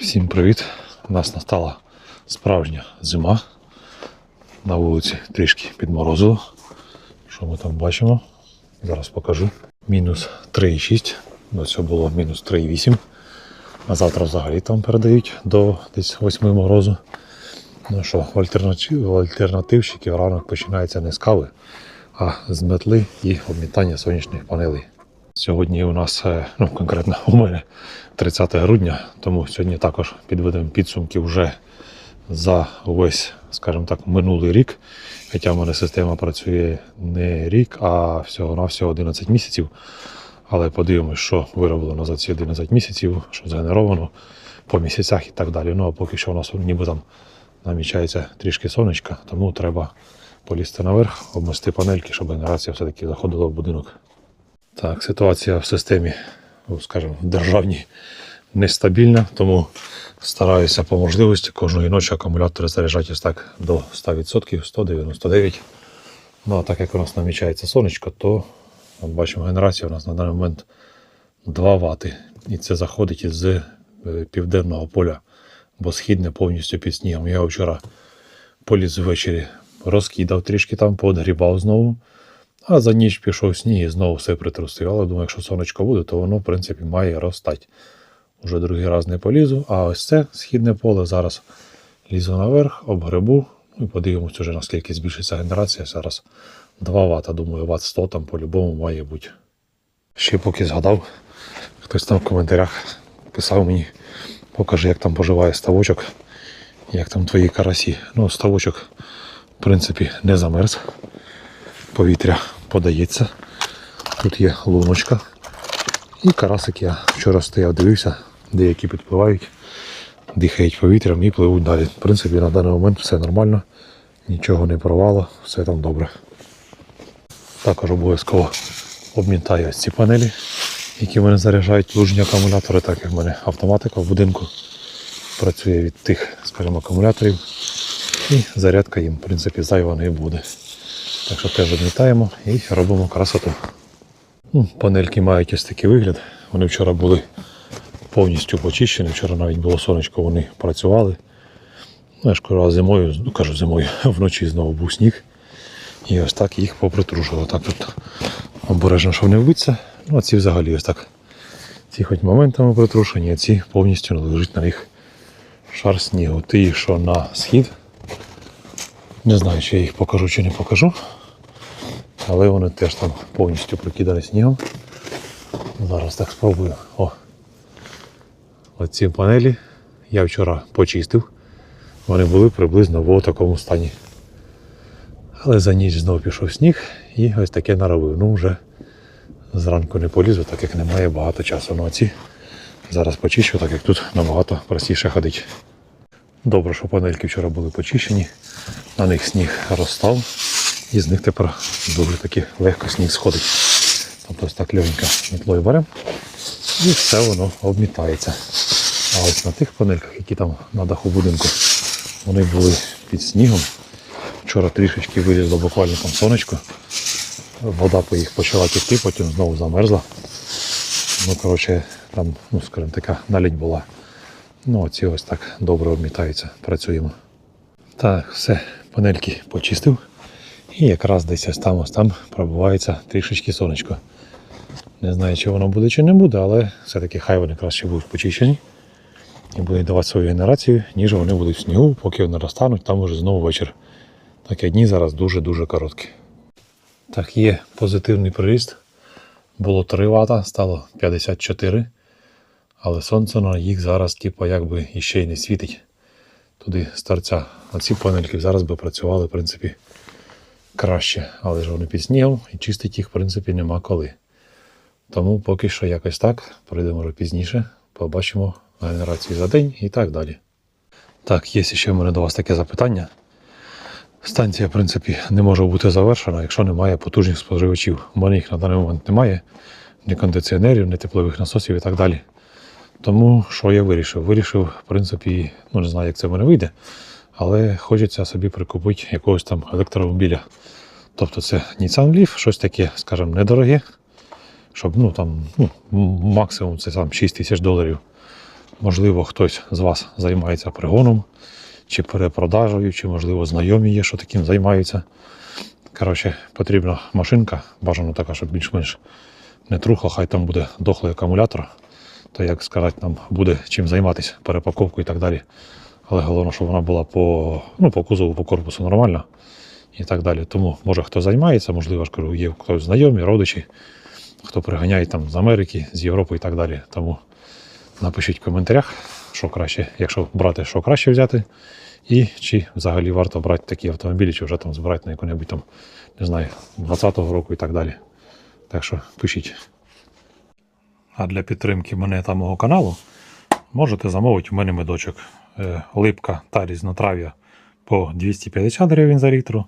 Всім привіт! У нас настала справжня зима. На вулиці трішки підморозило. Що ми там бачимо? Зараз покажу. Мінус 3,6. До цього було мінус 3,8. А завтра взагалі там передають до десь 8 морозу. Ну що, в альтернатив, в альтернативщиків ранок починається не з кави, а з метли і обмітання сонячних панелей. Сьогодні у нас, е, ну конкретно у мене 30 грудня, тому сьогодні також підведемо підсумки вже за весь, скажімо так, минулий рік. Хоча в мене система працює не рік, а всього-навсього 11 місяців. Але подивимось, що вироблено за ці 11 місяців, що згенеровано по місяцях і так далі. Ну а поки що у нас ніби там намічається трішки сонечка, тому треба полізти наверх, обмести панельки, щоб генерація все-таки заходила в будинок. Так, ситуація в системі, ну, скажімо, в державній нестабільна, тому стараюся по можливості кожної ночі акумулятори заряджати так до 100%, 199. Ну а так як у нас намічається сонечко, то от бачимо, генерація у нас на даний момент 2 Вт. І це заходить із е, південного поля, бо східне повністю під снігом. Я вчора поліз ввечері, розкидав трішки там, подгрібав знову. А за ніч пішов сніг і знову все притрусив. Але думаю, якщо сонечко буде, то воно, в принципі, має розстати. Уже другий раз не полізу. А ось це східне поле. Зараз лізу наверх, обгребу. Ну і подивимось уже, наскільки збільшиться генерація. Зараз 2 Вт. Думаю, Вт 100 там по-любому має бути. Ще поки згадав, хтось там в коментарях писав мені, покажи, як там поживає ставочок, як там твої карасі. Ну, ставочок, в принципі, не замерз повітря подається. Тут є луночка. І карасик я вчора стояв, дивився, деякі підпливають, дихають повітрям і пливуть далі. В принципі, на даний момент все нормально, нічого не порвало, все там добре. Також обов'язково обмітаю ось ці панелі, які в мене заряджають лужні акумулятори, так як в мене автоматика в будинку працює від тих, скажімо, акумуляторів. І зарядка їм, в принципі, зайва не буде. Так що теж відмітаємо і робимо красоту. Ну, Панельки мають ось такий вигляд. Вони вчора були повністю почищені. Вчора навіть було сонечко, вони працювали. Ну, я ж кажу, а зимою, ну кажу зимою, вночі знову був сніг. І ось так їх попритрушило. Так тут обережно, щоб не вбитися. Ну, а ці взагалі ось так. Ці хоч моментами притрушені, а ці повністю лежить на них шар снігу. Ті, що на схід. Не знаю, чи я їх покажу чи не покажу. Але вони теж там повністю прикидані снігом. Зараз так спробую. О. Оці панелі я вчора почистив. Вони були приблизно в такому стані. Але за ніч знову пішов сніг і ось таке наробив. Ну вже зранку не полізу, так як немає багато часу. Ну зараз почищу, так як тут набагато простіше ходить. Добре, що панельки вчора були почищені, на них сніг розстав, і з них тепер дуже таки легко сніг сходить. Тобто ось так легенько мітлою беремо і все воно обмітається. А ось на тих панельках, які там на даху будинку, вони були під снігом. Вчора трішечки вилізло буквально там сонечко. Вода по їх почала текти, потім знову замерзла. Ну, коротше, там, ну, скажімо, така налідь була. Ну, оці ось так добре обмітаються, працюємо. Так, все, панельки почистив. І якраз десь ось там ось там пробувається трішечки сонечко. Не знаю, чи воно буде, чи не буде, але все-таки хай вони краще будуть почищені і будуть давати свою генерацію, ніж вони будуть в снігу, поки вони розтануть, там уже знову вечір. Такі дні зараз дуже-дуже короткі. Так, є позитивний приріст. Було 3 Вт, стало 54 але сонце на їх зараз, типу, якби іще й не світить туди з торця. А ці панельки зараз би працювали, в принципі, краще. Але ж вони під снігом і чистить їх, в принципі, нема коли. Тому поки що якось так, прийдемо пізніше, побачимо генерації за день і так далі. Так, є ще в мене до вас таке запитання. Станція, в принципі, не може бути завершена, якщо немає потужних споживачів. У мене їх на даний момент немає, ні кондиціонерів, ні теплових насосів і так далі. Тому що я вирішив? Вирішив, в принципі, ну не знаю, як це в мене вийде, але хочеться собі прикупити якогось там електромобіля. Тобто це Nissan Leaf, щось таке, скажімо, недороге, щоб ну там ну, максимум це там 6 тисяч доларів. Можливо, хтось з вас займається пригоном, чи перепродажею, чи, можливо, знайомі є, що таким займаються. Коротше, потрібна машинка, бажано така, щоб більш-менш не трухла, хай там буде дохлий акумулятор. То, як сказати, нам буде чим займатися, перепаковкою і так далі. Але головне, щоб вона була по, ну, по кузову, по корпусу нормальна і так далі. Тому, може, хто займається, можливо, ж кажу, є хтось знайомі, родичі, хто приганяє там з Америки, з Європи і так далі. Тому напишіть в коментарях, що краще, якщо брати, що краще взяти, і чи взагалі варто брати такі автомобілі, чи вже там збирати на яку-небудь там, не знаю, 20-го року і так далі. Так що пишіть. А для підтримки мене та мого каналу можете замовити у мене медочок. Е, Липка та різнотрав'я по 250 гривень за літру,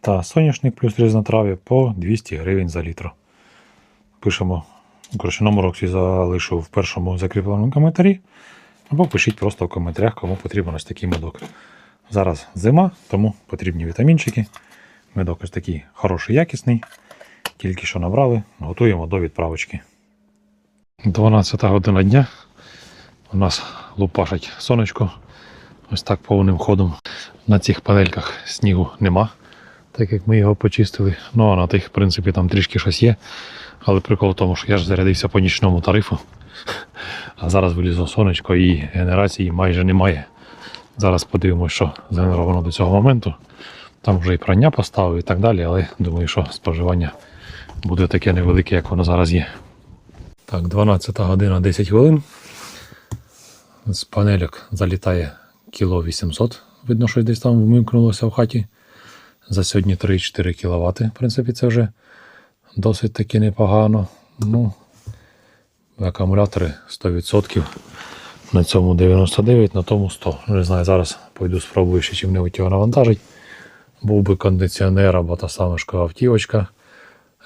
та соняшник плюс різнотрав'я по 200 гривень за літру. Пишемо коротше, номер Оксі залишу в першому закріпленому коментарі. Або пишіть просто в коментарях, кому потрібен ось такий медок. Зараз зима, тому потрібні вітамінчики. Медок ось такий хороший, якісний. Тільки що набрали, готуємо до відправочки. 12 година дня. У нас лупашить сонечко. Ось так повним ходом. На цих панельках снігу нема, так як ми його почистили. Ну а на тих, в принципі, там трішки щось є. Але прикол в тому, що я ж зарядився по нічному тарифу. А зараз вилізло сонечко і генерації майже немає. Зараз подивимося, що згенеровано до цього моменту. Там вже і прання поставив і так далі, але думаю, що споживання буде таке невелике, як воно зараз є. Так, 12 година 10 хвилин. З панельок залітає кіло 800. Видно, що десь там вмикнулося в хаті. За сьогодні 3-4 кВт. В принципі, це вже досить таки непогано. Ну, акумулятори 100%. На цьому 99, на тому 100. Ну, Не знаю, зараз пойду спробую ще чим-небудь його навантажити. Був би кондиціонер або та сама ж автівочка.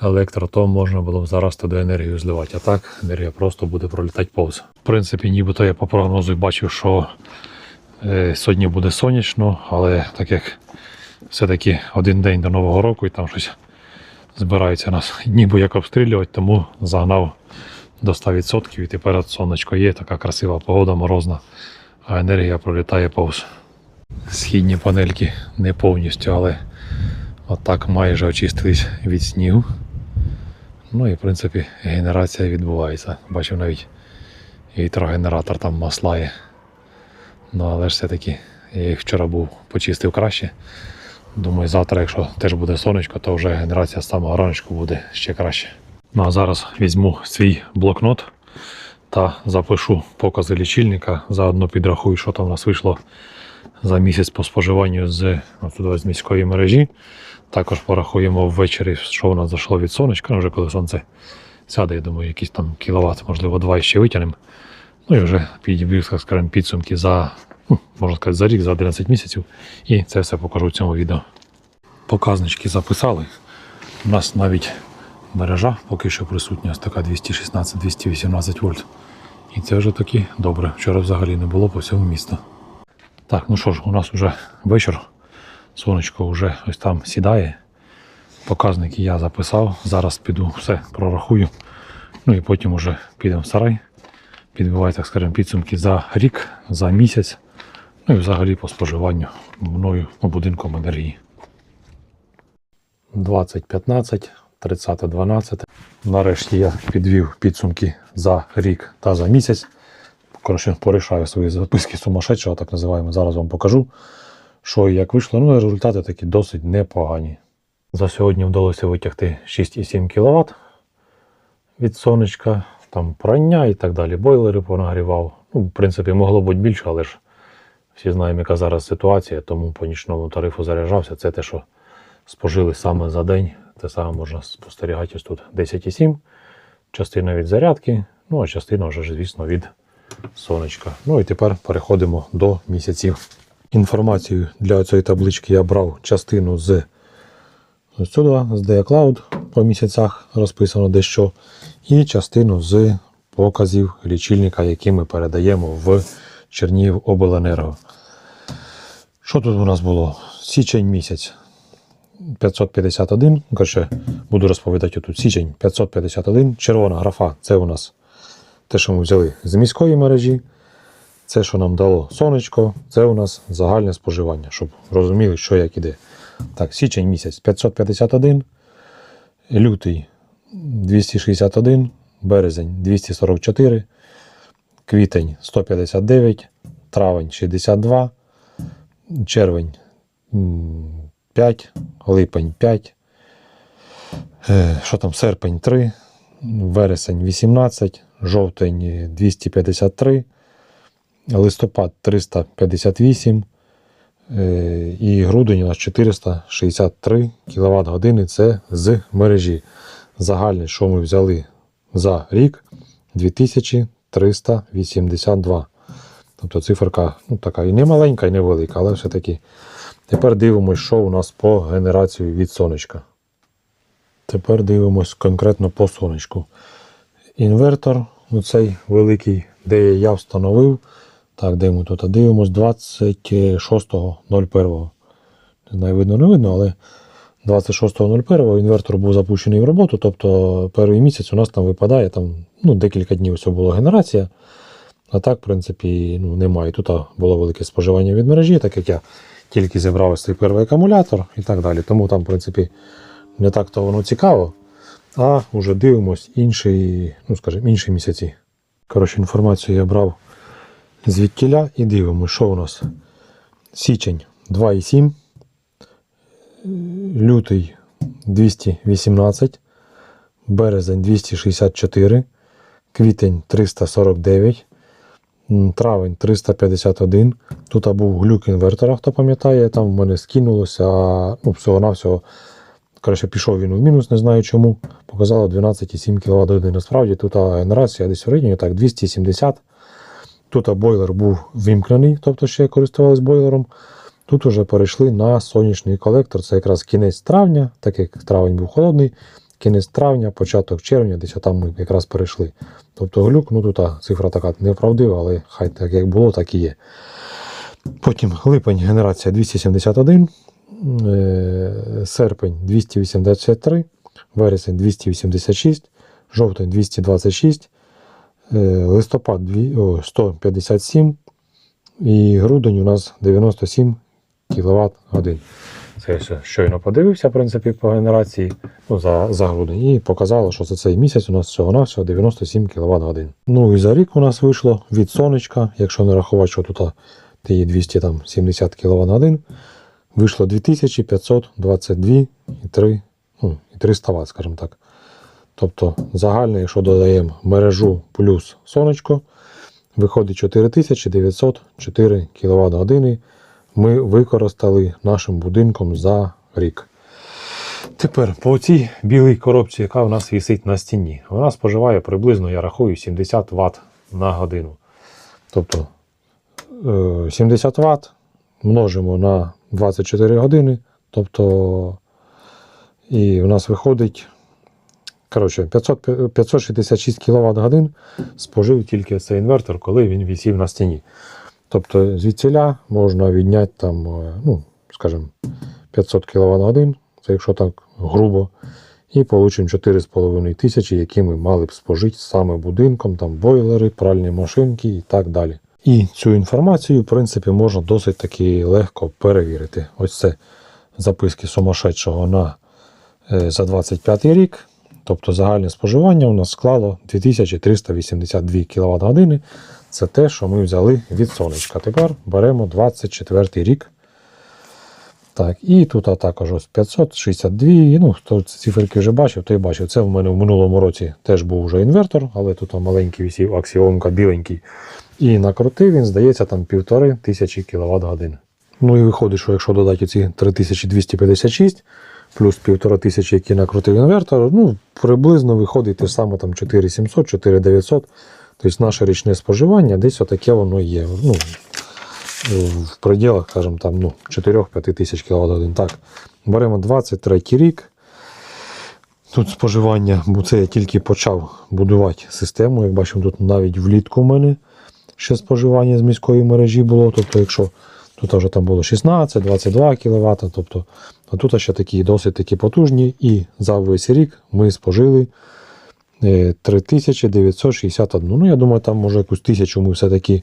Електро, то можна було б зараз туди енергію зливати. А так енергія просто буде пролітати повз. В принципі, нібито я по прогнозу бачив, що сьогодні буде сонячно, але так як все-таки один день до Нового року і там щось збираються нас ніби як обстрілювати, тому загнав до 100% і тепер сонечко є, така красива погода морозна, а енергія пролітає повз. Східні панельки не повністю, але отак майже очистились від снігу. Ну і в принципі генерація відбувається. Бачив навіть гідрогенератор там маслає. Ну але ж все-таки я їх вчора був почистив краще. Думаю, завтра, якщо теж буде сонечко, то вже генерація самого раночку буде ще краще. Ну а зараз візьму свій блокнот та запишу покази лічильника. Заодно підрахую, що там у нас вийшло за місяць по споживанню з, з міської мережі. Також порахуємо ввечері, що у нас зайшло від сонечка, ну, вже коли сонце сяде, я думаю, якийсь там кіловат, можливо, два ще витягнемо. Ну і вже підіб'ю, так скажемо, підсумки за, ну, можна сказати, за рік, за 11 місяців. І це все покажу в цьому відео. Показнички записали. У нас навіть мережа поки що присутня, ось така 216-218 вольт. І це вже таки добре. Вчора взагалі не було по всьому місту. Так, ну що ж, у нас вже вечір. Сонечко вже ось там сідає. Показники я записав. Зараз піду все прорахую. Ну і потім вже підемо в сарай. Підбиваю, так скажемо, підсумки за рік, за місяць. Ну і взагалі по споживанню мною по будинку енергії. 2015, 30.12. Нарешті я підвів підсумки за рік та за місяць. Коротше, порішаю свої записки сумасшедшого, так називаємо. Зараз вам покажу, що і як вийшло. Ну результати такі досить непогані. За сьогодні вдалося витягти 6,7 кВт від сонечка, там прання і так далі. Бойлери понагрівав. Ну, в принципі, могло бути більше, але ж всі знаємо, яка зараз ситуація, тому по нічному тарифу заряджався. Це те, що спожили саме за день. Те саме можна спостерігати ось тут 10,7. Частина від зарядки, ну а частина вже, звісно, від сонечка. Ну і тепер переходимо до місяців. Інформацію для цієї таблички я брав частину з ось сюди, з DeaCloud по місяцях розписано дещо, і частину з показів лічильника, які ми передаємо в Чернігів обленерго. Що тут у нас було? Січень місяць 551. Коротше, буду розповідати тут. Січень 551. Червона графа це у нас те, що ми взяли з міської мережі. Це, що нам дало сонечко, це у нас загальне споживання, щоб розуміли, що як іде. Так, січень місяць 551, лютий 261, березень 244, квітень 159, травень 62, червень 5, липень 5, е, що там, серпень 3, вересень 18, жовтень 253, листопад 358 е, і грудень у нас 463 кВт години. Це з мережі. Загальне, що ми взяли за рік 2382. Тобто циферка ну, така і не маленька, і не велика, але все-таки. Тепер дивимося, що у нас по генерації від сонечка. Тепер дивимось конкретно по сонечку. Інвертор, оцей великий, де я встановив. Так, тут дивимось 26.01. Не знаю, видно, не видно, але 26.01 інвертор був запущений в роботу. Тобто перший місяць у нас там випадає там, ну, декілька днів ось була генерація. А так, в принципі, ну, немає. Тут було велике споживання від мережі, так як я тільки зібрав цей перший акумулятор і так далі. Тому там, в принципі, не так то воно цікаво. А вже дивимось інші, ну, скажімо, інші місяці. Коротше, інформацію я брав звідтіля і дивимося, що у нас. Січень 2,7, лютий 218, березень 264, квітень 349, травень 351. Тут був глюк інвертора, хто пам'ятає, там в мене скинулося, ну, всього-навсього. Коротше, пішов він в мінус, не знаю чому. Показало 12,7 кВт. Насправді тут генерація десь в районі так, 270. Тут бойлер був вимкнений, тобто ще користувалися бойлером. Тут вже перейшли на сонячний колектор. Це якраз кінець травня, так як травень був холодний, кінець травня, початок червня, десь там ми якраз перейшли. Тобто глюк, ну тут цифра така неправдива, але хай так як було, так і є. Потім липень генерація 271, е, серпень 283, вересень 286, жовтень 226, е, листопад 157 і грудень у нас 97 кВт годин. Це я ще щойно подивився, в принципі, по генерації ну, за, за грудень. І показало, що за цей місяць у нас всього-навсього 97 кВт годин. Ну і за рік у нас вийшло від сонечка, якщо не рахувати, що тут а, 270 кВт годин, вийшло 2522,3 ну, 300 Вт, скажімо так. Тобто загальне, якщо додаємо мережу плюс сонечко, виходить 4904 кВт години ми використали нашим будинком за рік. Тепер по цій білій коробці, яка у нас висить на стіні, вона споживає приблизно, я рахую, 70 Вт на годину. Тобто е, 70 Вт множимо на 24 години. Тобто, і в нас виходить коротше, 500, 566 кВт годин спожив тільки цей інвертор, коли він висів на стіні. Тобто звідсіля можна відняти там, е, ну, скажімо, 500 кВт годин, це якщо так грубо, і получимо 4,5 тисячі, які ми мали б спожити саме будинком, там бойлери, пральні машинки і так далі. І цю інформацію, в принципі, можна досить таки легко перевірити. Ось це записки сумасшедшого на е, за 25 рік. Тобто загальне споживання у нас склало 2382 кВт години. Це те, що ми взяли від сонечка. Тепер беремо 24 рік. Так, і тут а також ось 562. Ну, хто циферки вже бачив, той бачив. Це в мене в минулому році теж був вже інвертор, але тут маленький висів аксіомка біленький. І накрутив він, здається, там півтори тисячі кВт годин. Ну і виходить, що якщо додати ці 3256 плюс півтора тисячі, які накрутив інвертор, ну, приблизно виходить те саме там 4700, 4900. Тобто наше річне споживання десь отаке воно є. Ну, в пределах, скажімо, там, ну, 4-5 тисяч кВт. Так, беремо 23 рік. Тут споживання, бо це я тільки почав будувати систему. Як бачимо, тут навіть влітку в мене ще споживання з міської мережі було. Тобто, якщо тут вже там було 16-22 кВт, тобто, а тут ще такі досить такі потужні. І за весь рік ми спожили 3961. Ну, я думаю, там може якусь тисячу ми все-таки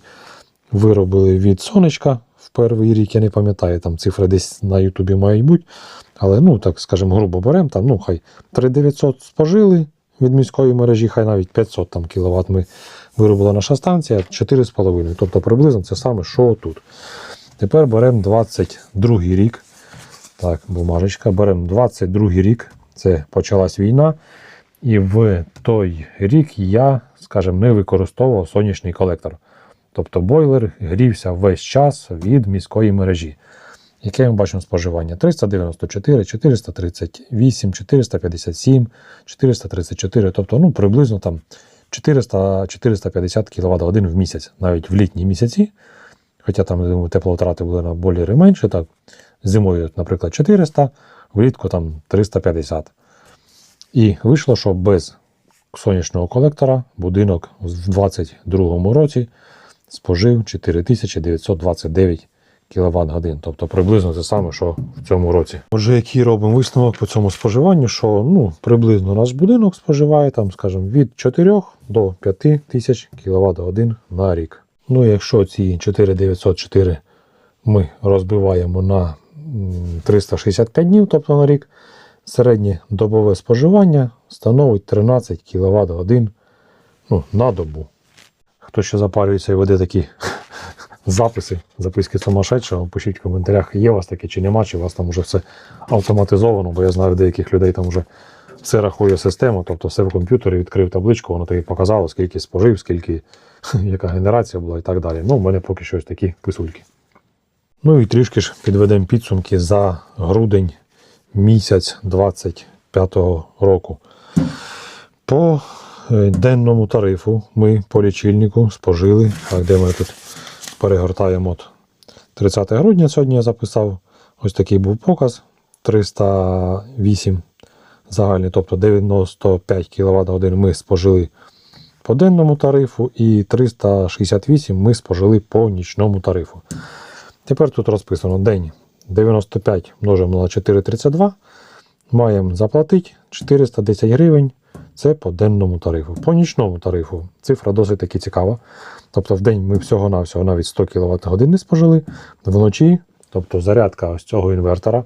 виробили від сонечка в перший рік, я не пам'ятаю, там цифри десь на Ютубі мають бути. Але, ну, так скажемо, грубо беремо, там, ну, хай 3900 спожили від міської мережі, хай навіть 500 там, кВт ми виробила наша станція, 4,5. Тобто приблизно це саме, що тут. Тепер беремо 22 рік. Так, бумажечка. Беремо 22 рік. Це почалась війна. І в той рік я, скажімо, не використовував сонячний колектор. Тобто бойлер грівся весь час від міської мережі. Яке ми бачимо споживання? 394, 438, 457, 434, тобто ну, приблизно там 400-450 кВт годин в місяць, навіть в літні місяці. Хоча там я думаю, тепловтрати були на болі менше, так. Зимою, наприклад, 400, влітку там 350. І вийшло, що без сонячного колектора будинок в 2022 році спожив 4929 кВт годин. Тобто приблизно те саме, що в цьому році. Отже, який робимо висновок по цьому споживанню, що ну, приблизно наш будинок споживає там, скажімо, від 4 до 5 тисяч кВт годин на рік. Ну, якщо ці 4904 ми розбиваємо на 365 днів, тобто на рік, середнє добове споживання становить 13 кВт годин ну, на добу. Хто ще запарюється і веде такі записи, записки сумасшедшого, пишіть в коментарях, є у вас таке чи нема, чи у вас там вже все автоматизовано, бо я знаю деяких людей там вже все рахує система, тобто все в комп'ютері відкрив табличку, воно тобі показало, скільки спожив, скільки, яка генерація була і так далі. Ну, в мене поки що ось такі писульки. Ну і трішки ж підведемо підсумки за грудень місяць 25-го року. По е, денному тарифу ми по лічильнику спожили, так, де ми тут перегортаємо от 30 грудня сьогодні я записав. Ось такий був показ 308 загальний, тобто 95 кВт годин ми спожили по денному тарифу і 368 ми спожили по нічному тарифу. Тепер тут розписано день 95 множимо на 4,32. Маємо заплатити 410 гривень. Це по денному тарифу. По нічному тарифу цифра досить таки цікава. Тобто в день ми всього-навсього навіть 100 кВт годин не спожили. Вночі, тобто зарядка ось цього інвертора,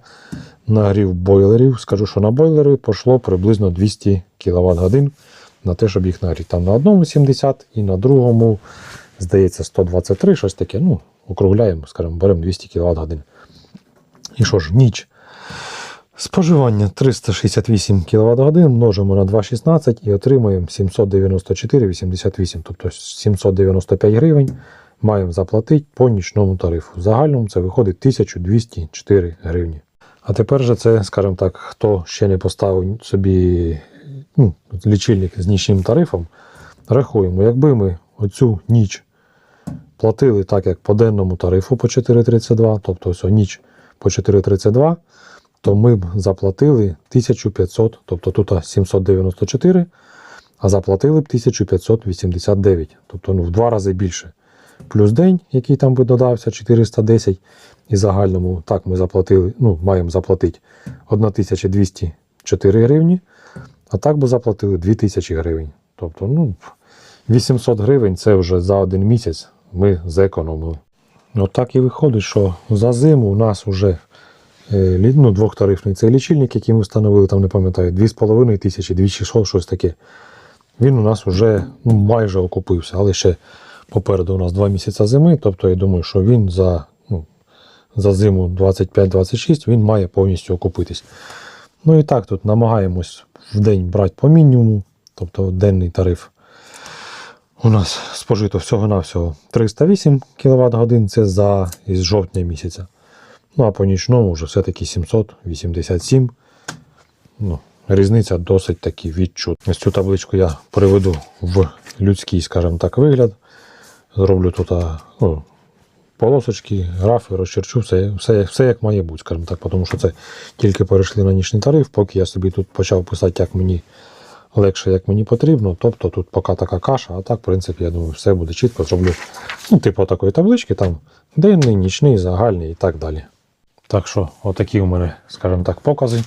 нагрів бойлерів. Скажу, що на бойлери пішло приблизно 200 кВт годин на те, щоб їх нагріти. Там на одному 70 і на другому, здається, 123, щось таке. Ну, округляємо, скажімо, беремо 200 кВт годин. І що ж, ніч. Споживання 368 кВт годин множимо на 2,16 і отримаємо 794,88, тобто 795 гривень маємо заплатити по нічному тарифу. В загальному це виходить 1204 гривні. А тепер же це, скажімо так, хто ще не поставив собі ну, лічильник з нічним тарифом, рахуємо, якби ми оцю ніч платили так, як по денному тарифу по 4,32, тобто ось ніч по 4,32, то ми б заплатили 1500, тобто тут 794, а заплатили б 1589, тобто ну, в два рази більше. Плюс день, який там би додався, 410. І загальному так ми заплатили, ну, маємо заплатити 1204 гривні, а так би заплатили 2000 гривень. Тобто, ну, 800 гривень це вже за один місяць ми зекономили. От так і виходить, що за зиму у нас вже е, ну, двохтарифний цей лічильник, який ми встановили, там не пам'ятаю, 2,5 тисячі, 2600, щось таке. Він у нас вже ну, майже окупився, але ще попереду у нас 2 місяці зими. Тобто я думаю, що він за, ну, за зиму 25-26 він має повністю окупитись. Ну і так, тут намагаємось в день брати по мінімуму, тобто денний тариф. У нас спожито всього-навсього 308 кВт годин, це за із жовтня місяця. Ну а по нічному вже все-таки 787. Ну, різниця досить таки відчутна. Ось цю табличку я приведу в людський, скажімо так, вигляд. Зроблю тут ну, полосочки, графи, розчерчу, все, все, все як має бути, скажімо так, тому що це тільки перейшли на нічний тариф, поки я собі тут почав писати, як мені легше, як мені потрібно. Тобто тут поки така каша, а так, в принципі, я думаю, все буде чітко. Зроблю ну, типу такої таблички, там денний, нічний, загальний і так далі. Так що, отакі у мене, скажімо так, покази.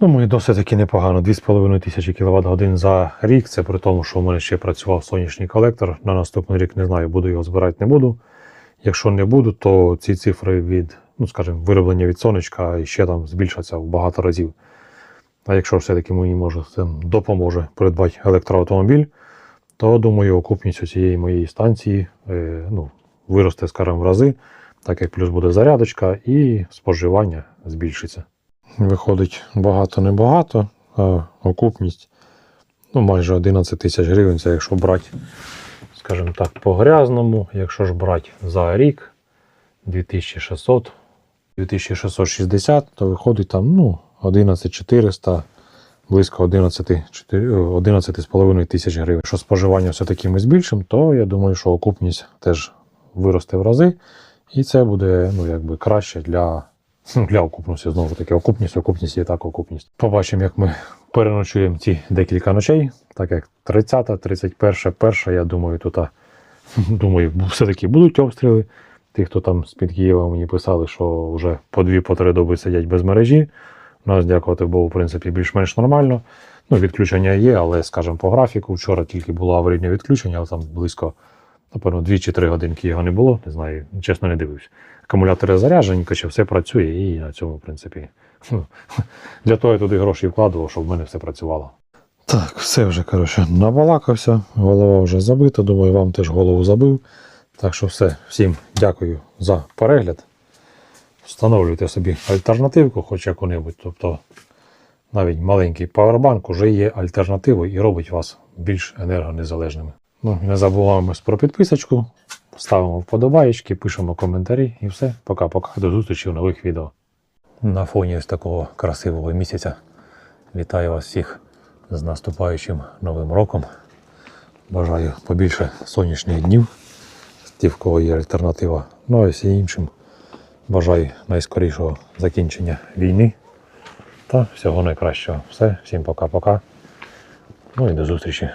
Думаю, досить таки непогано. 2,5 тисячі кВт годин за рік. Це при тому, що у мене ще працював сонячний колектор. На наступний рік не знаю, буду його збирати, не буду. Якщо не буду, то ці цифри від, ну скажімо, вироблення від сонечка ще там збільшаться в багато разів. А якщо все-таки мені може це допоможе придбати електроавтомобіль, то думаю, окупність цієї моєї станції е, ну, виросте, скажімо, в рази, так як плюс буде зарядочка і споживання збільшиться. Виходить багато-небагато, а окупність ну, майже 11 тисяч гривень. Це якщо брати, скажімо так, по грязному, якщо ж брати за рік 2600, 2660, то виходить там ну, 11400, близько 11, 11,5 тисяч гривень. Якщо споживання все-таки ми збільшимо, то я думаю, що окупність теж виросте в рази. І це буде ну, якби краще для, ну, для окупності. Знову таки, окупність, окупність і так окупність. Побачимо, як ми переночуємо ці декілька ночей, так як 30, 31, 1, я думаю, тут думаю, все-таки будуть обстріли. Ті, хто там з-під Києва мені писали, що вже по дві по три доби сидять без мережі. У нас, дякувати Богу, в принципі, більш-менш нормально. Ну, відключення є, але, скажімо, по графіку. Вчора тільки було аварійне відключення, але там близько, напевно, 2 чи 3 годинки його не було. Не знаю, чесно не дивився. Акумулятори заряджені, коротше, все працює, і на цьому, в принципі, ну, для того я туди гроші вкладував, щоб в мене все працювало. Так, все вже, коротше, набалакався, голова вже забита, думаю, вам теж голову забив. Так що все, всім дякую за перегляд. Встановлюйте собі альтернативку, хоч яку-небудь. Тобто навіть маленький павербанк вже є альтернативою і робить вас більш енергонезалежними. Ну, не забуваємо про підписочку, ставимо вподобаєчки, пишемо коментарі і все. Пока-пока. До зустрічі в нових відео. На фоні ось такого красивого місяця вітаю вас всіх з наступаючим новим роком. Бажаю побільше сонячних днів. Ті, кого є альтернатива. Ну а всім іншим бажаю найскорішого закінчення війни та всього найкращого. Все, всім пока-пока. Ну і до зустрічі.